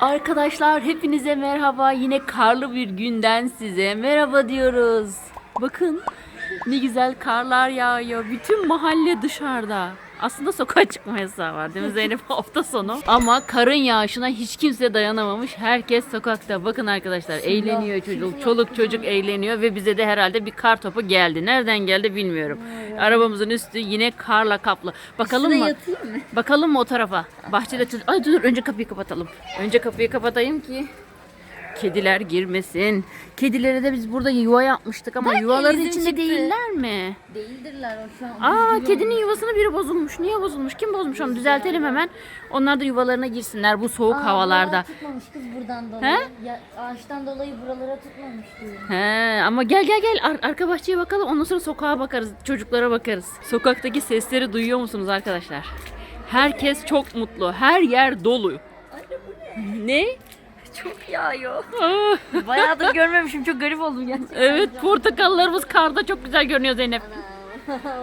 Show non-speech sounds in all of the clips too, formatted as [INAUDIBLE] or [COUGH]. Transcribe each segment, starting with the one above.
Arkadaşlar hepinize merhaba. Yine karlı bir günden size merhaba diyoruz. Bakın ne güzel karlar yağıyor. Bütün mahalle dışarıda. Aslında sokağa çıkma yasağı var değil mi Zeynep [LAUGHS] hafta sonu? Ama karın yağışına hiç kimse dayanamamış. Herkes sokakta. Bakın arkadaşlar eğleniyor çocuk. Çoluk çocuk eğleniyor ve bize de herhalde bir kar topu geldi. Nereden geldi bilmiyorum. Arabamızın üstü yine karla kaplı. Bakalım mı? Bakalım mı o tarafa? Bahçede çocuk... Ay dur önce kapıyı kapatalım. Önce kapıyı kapatayım ki kediler girmesin. Kedilere de biz burada yuva yapmıştık ama yuvaların izim içinde çıktı. değiller mi? Değildirler o şu an. Aa kedinin yuvasını biri bozulmuş. Niye bozulmuş? Kim bozmuş onu? Düzeltelim hemen. Onlar da yuvalarına girsinler bu soğuk Aa, havalarda. tutmamış kız buradan dolayı. Ya, ağaçtan dolayı buralara tutmamış diyorum. He, ama gel gel gel Ar- arka bahçeye bakalım ondan sonra sokağa bakarız çocuklara bakarız. Sokaktaki sesleri duyuyor musunuz arkadaşlar? Herkes çok mutlu. Her yer dolu. Ne? Çok yağıyor. Ah, Bayağıdır görmemişim çok garip oldum gerçekten. evet portakallarımız karda çok güzel görünüyor Zeynep.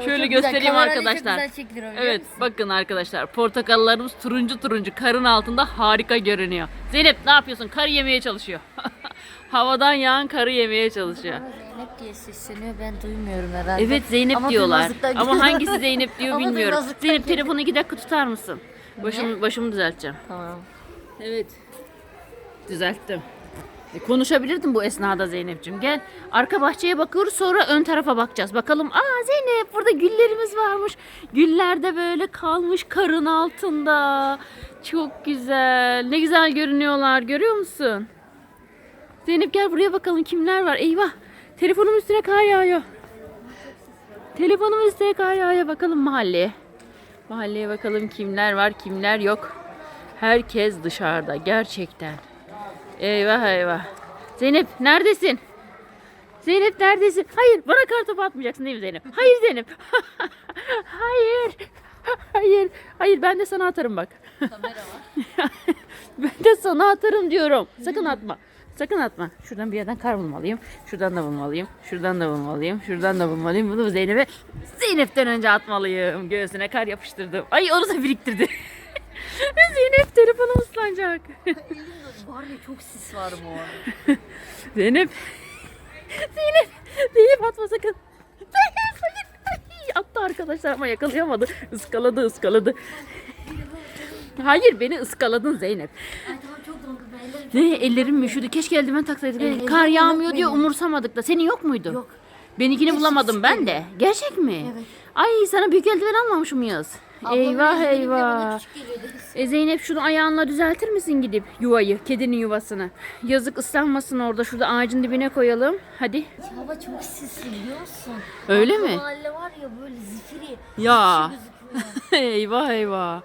Şöyle Çok göstereyim güzel. Kamerayla arkadaşlar. Çok güzel çekiliyor biliyor Evet musun? bakın arkadaşlar portakallarımız turuncu turuncu karın altında harika görünüyor. Zeynep ne yapıyorsun? Kar yemeye çalışıyor. [LAUGHS] Havadan yağan karı yemeye çalışıyor. Ama Zeynep diye sesleniyor ben duymuyorum herhalde. Evet Zeynep Ama diyorlar. duymazlıktan Ama geliyor. hangisi Zeynep diyor [LAUGHS] Ama bilmiyorum. duymazlıktan Zeynep geliyor. telefonu iki dakika tutar mısın? Başımı, başımı düzelteceğim. Tamam. Evet. Düzelttim. E, Konuşabilirdim bu esnada Zeynep'ciğim. Gel arka bahçeye bakıyoruz sonra ön tarafa bakacağız. Bakalım aa Zeynep burada güllerimiz varmış. Güller de böyle kalmış karın altında. Çok güzel. Ne güzel görünüyorlar görüyor musun? Zeynep gel buraya bakalım kimler var. Eyvah telefonum üstüne kar yağıyor. Telefonum üstüne kar yağıyor. Bakalım mahalleye. Mahalleye bakalım kimler var kimler yok. Herkes dışarıda gerçekten. Eyvah eyvah. Zeynep neredesin? Zeynep neredesin? Hayır bana kartopu atmayacaksın değil mi Zeynep? Hayır Zeynep. [LAUGHS] Hayır. Hayır. Hayır ben de sana atarım bak. [LAUGHS] ben de sana atarım diyorum. Sakın atma. Sakın atma. Şuradan bir yerden kar bulmalıyım. Şuradan da bulmalıyım. Şuradan da bulmalıyım. Şuradan da bulmalıyım. Bunu Zeynep'e Zeynep'ten önce atmalıyım. Göğsüne kar yapıştırdım. Ay onu da biriktirdi. [LAUGHS] Zeynep telefonum ıslanacak. Var ya çok sis var bu arada. [LAUGHS] Zeynep. [LAUGHS] Zeynep. Zeynep atma sakın. Zeynep sakın. Attı arkadaşlar ama yakalayamadı. Iskaladı ıskaladı. Hayır beni ıskaladın Zeynep. Ay tamam çok dondu ben ellerim Ne ellerim üşüdü. Keşke eldiven taksaydık. Evet, Kar yağmıyor diye umursamadık da. Senin yok muydu? Yok. Benimkini Keşke bulamadım ben de. Gerçek mi? Evet. Ay sana büyük eldiven almamış mıyız? Eyvah elleri bana eyvah. küçük geliyordu. E Zeynep şunu ayağınla düzeltir misin gidip yuvayı, kedinin yuvasını? Yazık ıslanmasın orada. Şurada ağacın dibine koyalım. Hadi. Hava çok sisli biliyor musun? Öyle Arka mi? Mahalle var ya böyle zifiri. Ya. gözüküyor. [LAUGHS] eyvah eyvah.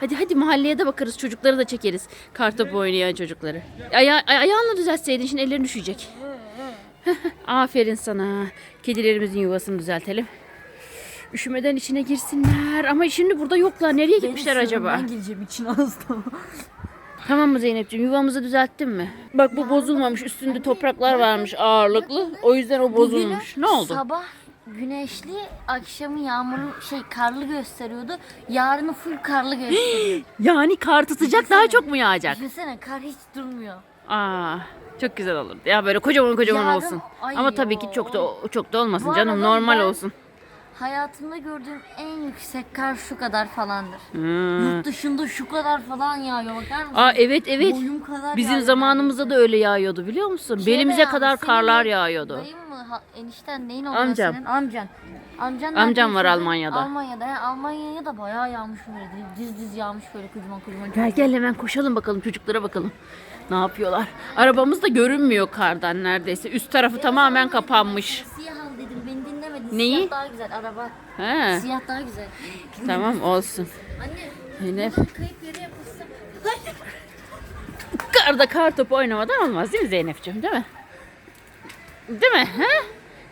Hadi hadi mahalleye de bakarız. Çocukları da çekeriz. Kartopu oynayan çocukları. Aya ay- ayağınla düzeltseydin şimdi ellerin düşecek. [LAUGHS] Aferin sana. Kedilerimizin yuvasını düzeltelim. Üşümeden içine girsinler. Ama şimdi burada yoklar. Nereye gitmişler acaba? Ben gireceğim için ağızda. Tamam mı Zeynep'ciğim? Yuvamızı düzelttin mi? Bak bu bozulmamış. Üstünde topraklar varmış ağırlıklı. O yüzden o bozulmuş. Ne oldu? Sabah güneşli, akşamı yağmurlu şey karlı gösteriyordu. Yarını full karlı gösteriyor. [GASPS] Yani kar tutacak daha çok mu yağacak? Düşünsene kar hiç durmuyor. Aa, çok güzel olur. Ya böyle kocaman kocaman Yarın- olsun. Ay Ama tabii ki çok da çok da olmasın Bu canım. arada Normal ben- olsun. Hayatımda gördüğüm en yüksek kar şu kadar falandır. Hmm. Yurt dışında şu kadar falan yağıyor bakar mısın? Aa evet evet. Boyum kadar Bizim yağıyor zamanımızda da öyle yağıyordu biliyor musun? Şeyde Belimize yağdı, kadar karlar yağıyordu. Dayın mı? Ha, enişten neyin oluyor Amcam. senin? Amcan. Amcan Amcam var? Almanya'da. Almanya'da. He, Almanya'ya da bayağı yağmış böyle. Diz diz yağmış böyle kocaman kocaman. Gel gel hemen koşalım bakalım çocuklara bakalım. Ne yapıyorlar? Arabamız da görünmüyor kardan neredeyse. Üst tarafı tamamen kapanmış. Siyah al dedim beni. Neyi? Siyah daha güzel araba. He, Siyah daha güzel. tamam olsun. Anne Zeynep. kayıp yere yapılsa. [LAUGHS] Karda kar topu oynamadan olmaz değil mi Zeynep'ciğim değil mi? Değil mi? He?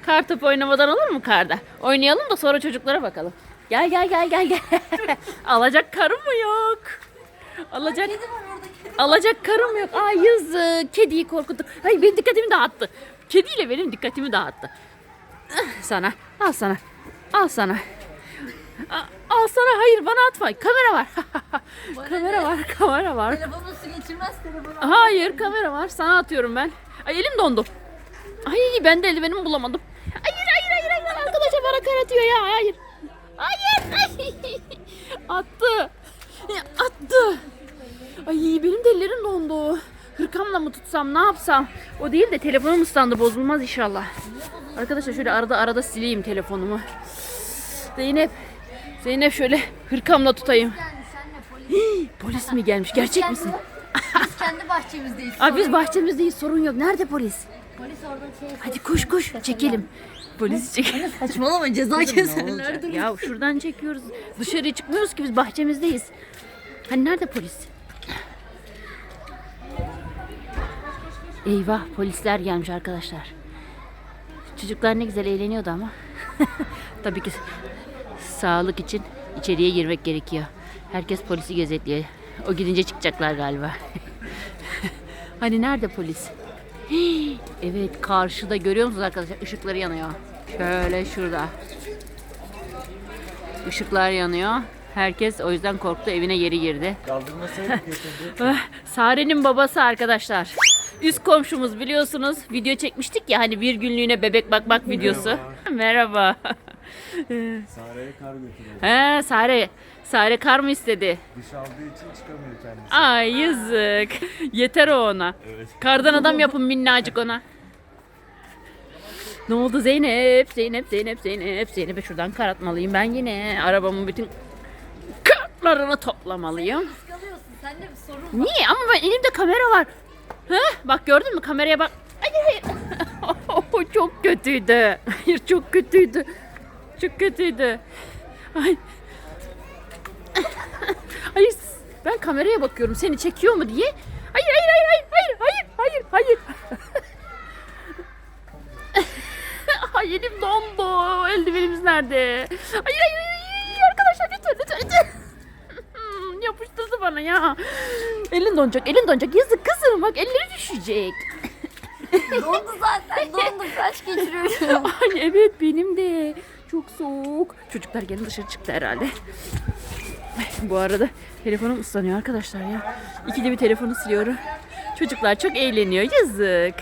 Kar topu oynamadan olur mu karda? Oynayalım da sonra çocuklara bakalım. Gel gel gel gel gel. [LAUGHS] Alacak karım mı yok? Alacak alacak karım yok. Ay yazık. Kediyi korkuttuk. Ay benim dikkatimi dağıttı. Kediyle benim dikkatimi dağıttı. Sana. Al sana. Al sana. Al al sana. Hayır bana atma. Kamera var. [LAUGHS] kamera var. Kamera var. Telefonu su geçirmez telefonu. Hayır kamera var. Sana atıyorum ben. Ay elim dondu. Ay ben de eldivenimi bulamadım. Hayır hayır hayır hayır. Arkadaşa bana kar atıyor ya. Hayır. Hayır. Ay. [LAUGHS] Attı. Attı. Ay benim de ellerim dondu. Hırkamla mı tutsam ne yapsam? O değil de telefonum ıslandı bozulmaz inşallah. Arkadaşlar şöyle arada arada sileyim telefonumu. Zeynep. Zeynep şöyle hırkamla tutayım. Senle polis. Polis mi gelmiş? Gerçek misin? Biz kendi bahçemizdeyiz. Abi biz bahçemizdeyiz sorun yok. Nerede polis? Polis orada şey. Hadi koş koş çekelim. Polis çekelim. Saçmalama ceza keserler. ya şuradan çekiyoruz. Dışarıya çıkmıyoruz ki biz bahçemizdeyiz. Hani nerede polis? Eyvah polisler gelmiş arkadaşlar. Çocuklar ne güzel eğleniyordu ama. [LAUGHS] Tabii ki sağlık için içeriye girmek gerekiyor. Herkes polisi gözetliyor. O gidince çıkacaklar galiba. [LAUGHS] hani nerede polis? Hii, [GASPS] evet karşıda görüyor musunuz arkadaşlar? Işıkları yanıyor. Şöyle şurada. Işıklar yanıyor. Herkes o yüzden korktu evine geri girdi. Kaldırmasaydık yeterli. Ah, [LAUGHS] Sare'nin babası arkadaşlar. Üst komşumuz biliyorsunuz. Video çekmiştik ya hani bir günlüğüne bebek bakmak videosu. [LAUGHS] Merhaba. Sare'ye kar götürüyor. He Sare. Sare kar mı istedi? Dış aldığı için çıkamıyor kendisi. Ay yazık. Yeter o ona. Evet. Kardan adam yapın minnacık ona. Ne oldu Zeynep? Zeynep, Zeynep, Zeynep. Zeynep'e şuradan kar atmalıyım. Ben yine arabamın bütün kartlarını toplamalıyım. Kalıyorsun. Sende bir sorun var. Niye? Ama ben elimde kamera var. Heh, bak gördün mü kameraya bak. Hayır hayır. [LAUGHS] Çok kötüydü. Hayır çok kötüydü. Çok kötüydü. Ay. Hayır ben kameraya bakıyorum seni çekiyor mu diye. Hayır hayır hayır hayır hayır hayır hayır hayır. [LAUGHS] Ay elim dondu. Eldivenimiz nerede? Hayır hayır hayır. Arkadaşlar lütfen lütfen lütfen. [LAUGHS] Yapıştırdı bana ya. Elin donacak, elin donacak. Yazık bak elleri düşecek. [LAUGHS] Dondu zaten. Dondu. Kaç geçiriyorum. [LAUGHS] Ay evet benim de. Çok soğuk. Çocuklar gelin dışarı çıktı herhalde. Bu arada telefonum ıslanıyor arkadaşlar ya. İkide bir telefonu siliyorum. Çocuklar çok eğleniyor. Yazık.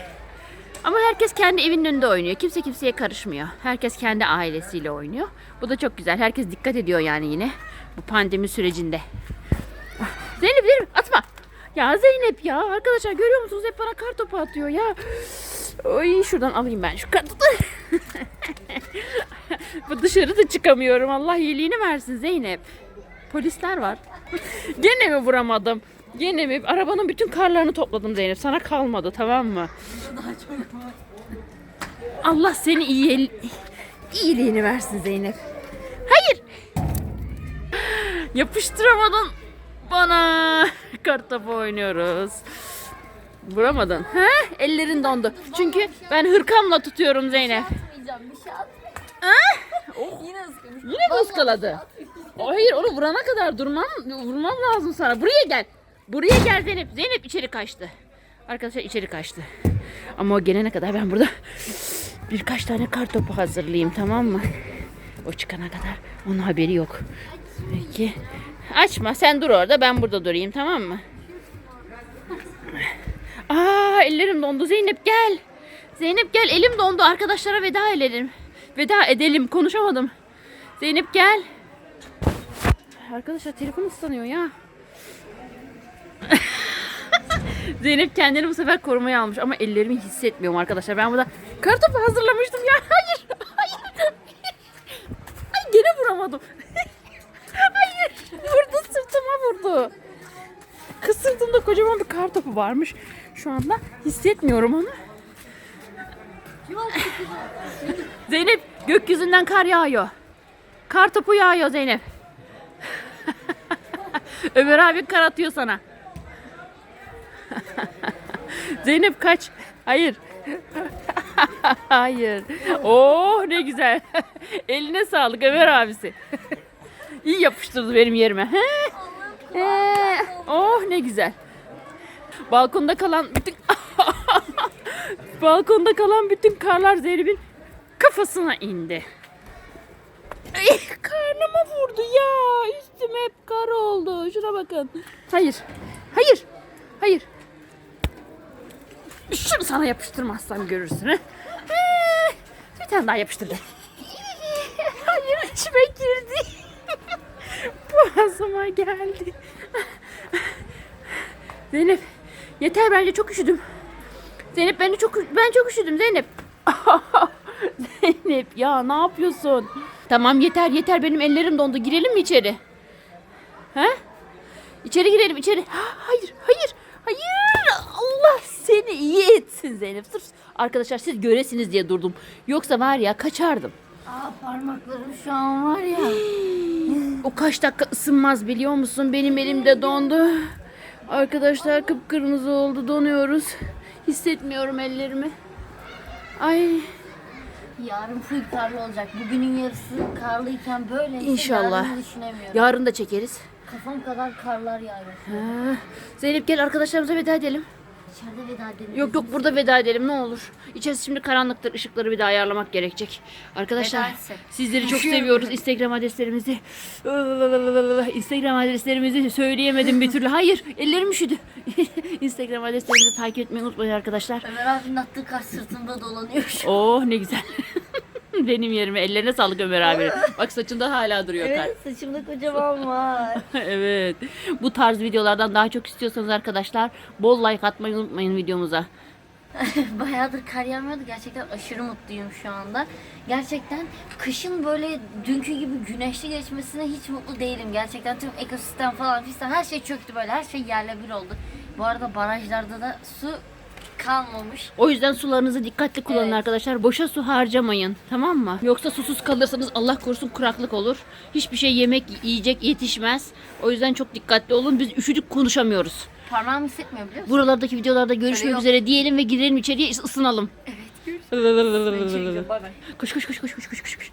Ama herkes kendi evinin önünde oynuyor. Kimse kimseye karışmıyor. Herkes kendi ailesiyle oynuyor. Bu da çok güzel. Herkes dikkat ediyor yani yine. Bu pandemi sürecinde. Ah, Zeynep Zeynep atma. Ya Zeynep ya arkadaşlar görüyor musunuz hep bana kar topu atıyor ya. Oy şuradan alayım ben şu kartopu. [LAUGHS] Dışarı da çıkamıyorum. Allah iyiliğini versin Zeynep. Polisler var. [LAUGHS] Gene mi vuramadım? Gene mi? Arabanın bütün karlarını topladım Zeynep. Sana kalmadı tamam mı? [LAUGHS] Allah seni iyi iyiliğini versin Zeynep. Hayır. [GASPS] Yapıştıramadın bana. Kartopu oynuyoruz. Vuramadın. He? Ellerin dondu. Çünkü ben hırkamla tutuyorum Zeynep. Atmayacağım. Bir şey at. Yine ıskımış. Yine mi ıskaladı? Hayır onu vurana kadar durmam, vurmam lazım sana. Buraya gel. Buraya gel Zeynep. Zeynep içeri kaçtı. Arkadaşlar içeri kaçtı. Ama o gelene kadar ben burada birkaç tane kar topu hazırlayayım tamam mı? O çıkana kadar onun haberi yok. Peki. Açma sen dur orada ben burada durayım tamam mı? Aa ellerim dondu Zeynep gel. Zeynep gel elim dondu arkadaşlara veda edelim. Veda edelim konuşamadım. Zeynep gel. Arkadaşlar telefon ıslanıyor ya. [LAUGHS] Zeynep kendini bu sefer korumaya almış ama ellerimi hissetmiyorum arkadaşlar. Ben burada kartopu hazırlamıştım ya. Varmış. Şu anda hissetmiyorum onu. Zeynep gökyüzünden kar yağıyor. Kar topu yağıyor Zeynep. [LAUGHS] Ömer abi kar atıyor sana. [LAUGHS] Zeynep kaç. Hayır. [LAUGHS] Hayır. Oh ne güzel. Eline sağlık Ömer abisi. İyi yapıştırdı benim yerime. He? Ee, oh ne güzel. Balkonda kalan bütün [LAUGHS] balkonda kalan bütün karlar Zeynep'in kafasına indi. Ay, karnıma vurdu ya. Üstüm hep kar oldu. Şuna bakın. Hayır. Hayır. Hayır. Şunu sana yapıştırmazsam görürsün. Ha? Ee, Bir tane daha yapıştırdım. Hayır içime girdi. [LAUGHS] Boğazıma geldi. Zeynep yeter bence çok üşüdüm. Zeynep ben de çok ben çok üşüdüm Zeynep. [LAUGHS] Zeynep ya ne yapıyorsun? Tamam yeter yeter benim ellerim dondu. Girelim mi içeri? He? İçeri girelim içeri. Ha, [GASPS] hayır hayır hayır. Allah seni iyi etsin Zeynep. Sırf arkadaşlar siz göresiniz diye durdum. Yoksa var ya kaçardım. Aa parmaklarım şu an var ya. [GASPS] O kaç dakika ısınmaz biliyor musun? Benim elimde dondu. Arkadaşlar kıpkırmızı oldu donuyoruz. Hissetmiyorum ellerimi. Ay Yarın full karlı olacak. Bugünün yarısı karlıyken böyle. İnşallah. Yarın da çekeriz. Kafam kadar karlar yağıyor. Ha, Zeynep gel arkadaşlarımıza veda edelim. İçeride veda edelim. Yok yok burada veda edelim ne olur. İçerisi şimdi karanlıktır. ışıkları bir daha ayarlamak gerekecek. Arkadaşlar Veda etsek. sizleri çok seviyoruz. Instagram adreslerimizi Instagram adreslerimizi söyleyemedim bir türlü. Hayır ellerim üşüdü. [LAUGHS] Instagram adreslerimizi takip etmeyi unutmayın arkadaşlar. Ömer abinin attığı kar sırtında dolanıyor şu an. Oh ne güzel. [LAUGHS] [LAUGHS] Benim yerime ellerine sağlık Ömer abi. [LAUGHS] Bak saçında hala duruyor kar. Evet saçımda kocaman [LAUGHS] var. evet. Bu tarz videolardan daha çok istiyorsanız arkadaşlar bol like atmayı unutmayın videomuza. Bayağıdır kar yağmıyordu. Gerçekten aşırı mutluyum şu anda. Gerçekten kışın böyle dünkü gibi güneşli geçmesine hiç mutlu değilim. Gerçekten tüm ekosistem falan fistan her şey çöktü böyle. Her şey yerle bir oldu. Bu arada barajlarda da su kalmamış. O yüzden sularınızı dikkatli kullanın Evet. arkadaşlar. Boşa su harcamayın. Tamam mı? Yoksa susuz kalırsanız Allah korusun kuraklık olur. Hiçbir şey yemek, yiyecek yetişmez. O yüzden çok dikkatli olun. Biz üşüdük konuşamıyoruz. Parmağımı hissetmiyor biliyor musun? Buralardaki videolarda görüşmek yok. üzere diyelim ve girelim içeriye ısınalım. [LAUGHS] Bay bay. Koş koş koş koş koş koş koş.